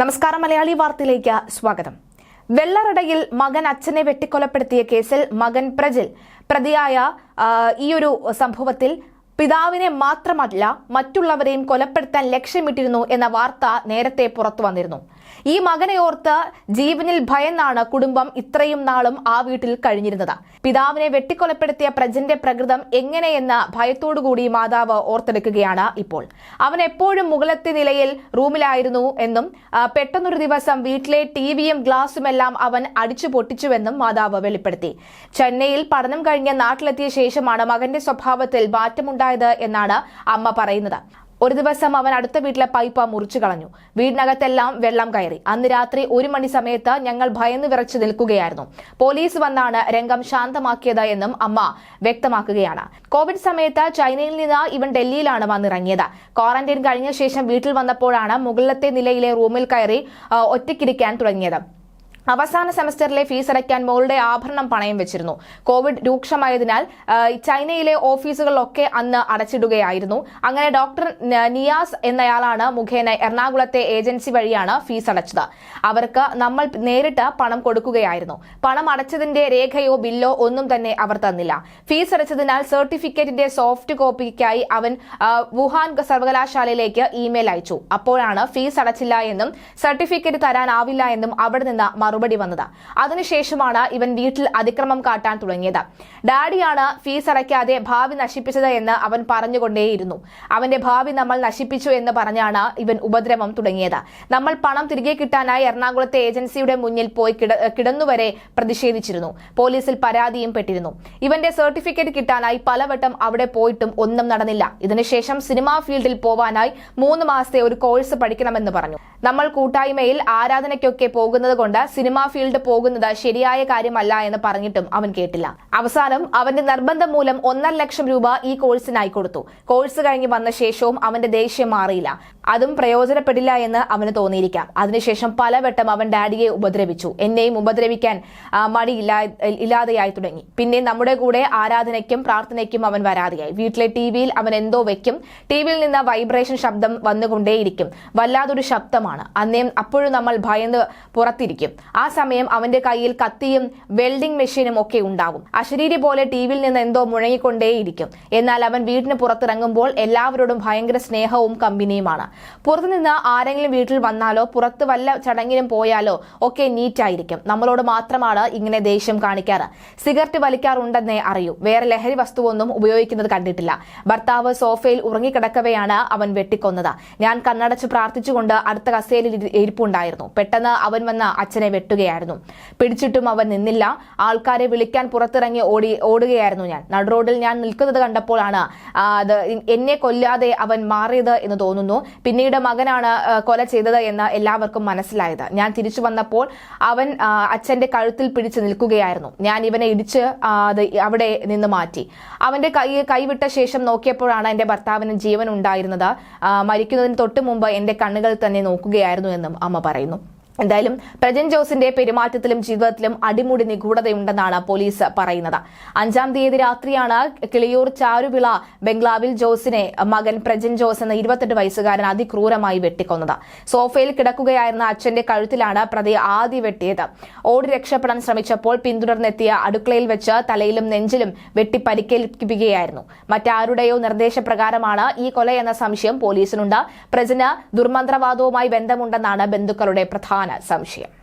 നമസ്കാരം മലയാളി വാർത്തയിലേക്ക് സ്വാഗതം. വെള്ളറടയിൽ മകൻ അച്ഛനെ വെട്ടിക്കൊലപ്പെടുത്തിയ കേസിൽ മകൻ പ്രജിൽ പ്രതിയായ ഈ ഒരു സംഭവത്തിൽ പിതാവിനെ മാത്രമല്ല മറ്റുള്ളവരെയും കൊലപ്പെടുത്താൻ ലക്ഷ്യമിട്ടിരുന്നു എന്ന വാർത്ത നേരത്തെ പുറത്തു വന്നിരുന്നു. ഈ മകനെ ഓർത്ത് ജീവനിൽ ഭയന്നാണ് കുടുംബം ഇത്രയും നാളും ആ വീട്ടിൽ കഴിഞ്ഞിരുന്നത്. പിതാവിനെ വെട്ടിക്കൊലപ്പെടുത്തിയ പ്രജന്റെ പ്രകൃതം എങ്ങനെയെന്ന ഭയത്തോടുകൂടി മാതാവ് ഓർത്തെടുക്കുകയാണ് ഇപ്പോൾ. അവൻ എപ്പോഴും മുകളത്തെ നിലയിൽ റൂമിലായിരുന്നു എന്നും പെട്ടെന്നൊരു ദിവസം വീട്ടിലെ ടിവിയും ഗ്ലാസുമെല്ലാം അവൻ അടിച്ചു പൊട്ടിച്ചുവെന്നും മാതാവ് വെളിപ്പെടുത്തി. ചെന്നൈയിൽ പഠനം കഴിഞ്ഞ് നാട്ടിലെത്തിയ ശേഷമാണ് മകന്റെ സ്വഭാവത്തിൽ മാറ്റമുണ്ടായത് എന്നാണ് അമ്മ പറയുന്നത്. ഒരു ദിവസം അവൻ അടുത്ത വീട്ടിലെ പൈപ്പ് മുറിച്ചു കളഞ്ഞു. വീടിനകത്തെല്ലാം വെള്ളം കയറി. അന്ന് രാത്രി ഒരു മണി സമയത്ത് ഞങ്ങൾ ഭയന്ന് വിറച്ചു നിൽക്കുകയായിരുന്നു. പോലീസ് വന്നാണ് രംഗം ശാന്തമാക്കിയത് എന്നും അമ്മ വ്യക്തമാക്കുകയാണ്. കോവിഡ് സമയത്ത് ചൈനയിൽ നിന്ന് ഇവൻ ഡൽഹിയിലാണ് വന്നിറങ്ങിയത്. ക്വാറന്റൈൻ കഴിഞ്ഞ ശേഷം വീട്ടിൽ വന്നപ്പോഴാണ് മുകളിലത്തെ നിലയിലെ റൂമിൽ കയറി ഒറ്റയ്ക്കിരിക്കാൻ തുടങ്ങിയത്. അവസാന സെമസ്റ്ററിലെ ഫീസ് അടയ്ക്കാൻ മോളുടെ ആഭരണം പണയം വെച്ചിരുന്നു. കോവിഡ് രൂക്ഷമായതിനാൽ ചൈനയിലെ ഓഫീസുകളിലൊക്കെ അന്ന് അടച്ചിടുകയായിരുന്നു. അങ്ങനെ ഡോക്ടർ നിയാസ് എന്നയാളാണ് മുഖേന എറണാകുളത്തെ ഏജൻസി വഴിയാണ് ഫീസ് അടച്ചത്. അവർക്ക് നമ്മൾ നേരിട്ട് പണം കൊടുക്കുകയായിരുന്നു. പണം അടച്ചതിന്റെ രേഖയോ ബില്ലോ ഒന്നും തന്നെ അവർ തന്നില്ല. ഫീസ് അടച്ചതിനാൽ സർട്ടിഫിക്കറ്റിന്റെ സോഫ്റ്റ് കോപ്പിക്കായി അവൻ വുഹാൻ സർവകലാശാലയിലേക്ക് ഇമെയിൽ അയച്ചു. അപ്പോഴാണ് ഫീസ് അടച്ചില്ല എന്നും സർട്ടിഫിക്കറ്റ് തരാനാവില്ല എന്നും അവിടെ നിന്ന് മറുപടി വന്നത്. അതിനുശേഷമാണ് ഇവൻ വീട്ടിൽ അതിക്രമം കാട്ടാൻ തുടങ്ങിയത്. ഡാഡിയാണ് ഫീസ് അടയ്ക്കാതെ ഭാവി നശിപ്പിച്ചത് എന്ന് അവൻ പറഞ്ഞുകൊണ്ടേയിരുന്നു. അവന്റെ ഭാവി നമ്മൾ നശിപ്പിച്ചു എന്ന് പറഞ്ഞാണ് ഇവൻ ഉപദ്രവം തുടങ്ങിയത്. നമ്മൾ പണം തിരികെ കിട്ടാനായി എറണാകുളത്തെ ഏജൻസിയുടെ മുന്നിൽ പോയി കിട കിടന്നുവരെ പ്രതിഷേധിച്ചിരുന്നു. പോലീസിൽ പരാതിയും പെട്ടിരുന്നു. ഇവന്റെ സർട്ടിഫിക്കറ്റ് കിട്ടാനായി പലവട്ടം അവിടെ പോയിട്ടും ഒന്നും നടന്നില്ല. ഇതിനുശേഷം സിനിമാ ഫീൽഡിൽ പോവാനായി മൂന്ന് മാസത്തെ ഒരു കോഴ്സ് പഠിക്കണമെന്ന് പറഞ്ഞു. നമ്മൾ കൂട്ടായ്മയിൽ ആരാധനയ്ക്കൊക്കെ പോകുന്നത് കൊണ്ട് സിനിമാ ഫീൽഡ് പോകുന്നത് ശരിയായ കാര്യമല്ല എന്ന് പറഞ്ഞിട്ടും അവൻ കേട്ടില്ല. അവസാനം അവന്റെ നിർബന്ധം മൂലം ഒന്നര ലക്ഷം രൂപ ഈ കോഴ്സിനായി കൊടുത്തു. കോഴ്സ് കഴിഞ്ഞ് വന്ന ശേഷവും അവന്റെ ദേഷ്യം മാറിയില്ല. അതും പ്രയോജനപ്പെടില്ല എന്ന് അവന് തോന്നിയിരിക്കാം. അതിനുശേഷം പലവട്ടം അവൻ ഡാഡിയെ ഉപദ്രവിച്ചു. എന്നെയും ഉപദ്രവിക്കാൻ മടി ഇല്ലാ ഇല്ലാതെയായി തുടങ്ങി. പിന്നെ നമ്മുടെ കൂടെ ആരാധനയ്ക്കും പ്രാർത്ഥനയ്ക്കും അവൻ വരാതെയായി വീട്ടിലെ ടി വിയിൽ അവൻ എന്തോ വെക്കും. ടി വിയിൽ നിന്ന് വൈബ്രേഷൻ ശബ്ദം വന്നുകൊണ്ടേയിരിക്കും. വല്ലാതൊരു ശബ്ദമാണ്. അന്നേം അപ്പോഴും നമ്മൾ ഭയന്ന് പുറത്തിരിക്കും. ആ സമയം അവന്റെ കയ്യിൽ കത്തിയും വെൽഡിംഗ് മെഷീനും ഒക്കെ ഉണ്ടാകും. അശരീരി പോലെ ടി വിയിൽ നിന്ന് എന്തോ മുഴങ്ങിക്കൊണ്ടേയിരിക്കും. എന്നാൽ അവൻ വീടിന് പുറത്തിറങ്ങുമ്പോൾ എല്ലാവരോടും ഭയങ്കര സ്നേഹവും കമ്പനിയുമാണ്. പുറത്തുനിന്ന് ആരെങ്കിലും വീട്ടിൽ വന്നാലോ പുറത്ത് വല്ല ചടങ്ങിനും പോയാലോ ഒക്കെ നീറ്റായിരിക്കും. നമ്മളോട് മാത്രമാണ് ഇങ്ങനെ ദേഷ്യം കാണിക്കാറ്. സിഗരറ്റ് വലിക്കാറുണ്ടെന്നേ അറിയൂ. വേറെ ലഹരി വസ്തുവൊന്നും ഉപയോഗിക്കുന്നത് കണ്ടിട്ടില്ല. ഭർത്താവ് സോഫയിൽ ഉറങ്ങിക്കിടക്കവെയാണ് അവൻ വെട്ടിക്കൊന്നത്. ഞാൻ കണ്ണടച്ച് പ്രാർത്ഥിച്ചുകൊണ്ട് അടുത്ത കസേരയിൽ ഇരിപ്പുണ്ടായിരുന്നു. പെട്ടെന്ന് അവൻ വന്ന് അച്ഛനെ വെട്ടുകയായിരുന്നു. പിടിച്ചിട്ടും അവൻ നിന്നില്ല. ആൾക്കാരെ വിളിക്കാൻ പുറത്തിറങ്ങി ഓടി ഓടുകയായിരുന്നു ഞാൻ. നടുറോഡിൽ ഞാൻ നിൽക്കുന്നത് കണ്ടപ്പോഴാണ് അത് എന്നെ കൊല്ലാതെ അവൻ മാറിയത് എന്ന് തോന്നുന്നു. പിന്നീട് മകനാണ് കൊല ചെയ്തത് എന്ന് എല്ലാവർക്കും മനസ്സിലായത്. ഞാൻ തിരിച്ചു വന്നപ്പോൾ അവൻ അച്ഛന്റെ കഴുത്തിൽ പിടിച്ച് നിൽക്കുകയായിരുന്നു. ഞാൻ ഇവനെ ഇടിച്ച് അത് അവിടെ നിന്ന് മാറ്റി. അവന്റെ കൈ കൈവിട്ട ശേഷം നോക്കിയപ്പോഴാണ് എന്റെ ഭർത്താവിന് ജീവൻ ഉണ്ടായിരുന്നത്. മരിക്കുന്നതിന് തൊട്ട് മുമ്പ് എന്റെ കണ്ണുകൾ തന്നെ നോക്കുകയായിരുന്നു എന്നും അമ്മ പറയുന്നു. എന്തായാലും പ്രജൻ ജോസിന്റെ പെരുമാറ്റത്തിലും ജീവിതത്തിലും അടിമുടി നിഗൂഢതയുണ്ടെന്നാണ് പോലീസ് പറയുന്നത്. അഞ്ചാം തീയതി രാത്രിയാണ് കിളിയൂർ ചാരുവിള ബംഗ്ലാവിൽ ജോസിനെ മകൻ പ്രജൻ ജോസ് എന്ന ഇരുപത്തെട്ട് വയസ്സുകാരൻ അതിക്രൂരമായി വെട്ടിക്കൊന്നത്. സോഫയിൽ കിടക്കുകയായിരുന്ന അച്ഛന്റെ കഴുത്തിലാണ് പ്രതി ആദ്യ വെട്ടിയത്. ഓടി രക്ഷപ്പെടാൻ ശ്രമിച്ചപ്പോൾ പിന്തുടർന്നെത്തിയ അടുക്കളയിൽ വെച്ച് തലയിലും നെഞ്ചിലും വെട്ടി പരിക്കേൽപ്പിക്കുകയായിരുന്നു. മറ്റാരുടെയോ നിർദ്ദേശപ്രകാരമാണ് ഈ കൊലയെന്ന സംശയം പോലീസിനുണ്ട്. പ്രജന് ദുർമന്ത്രവാദവുമായി ബന്ധമുണ്ടെന്നാണ് ബന്ധുക്കളുടെ പ്രധാന സംശയം.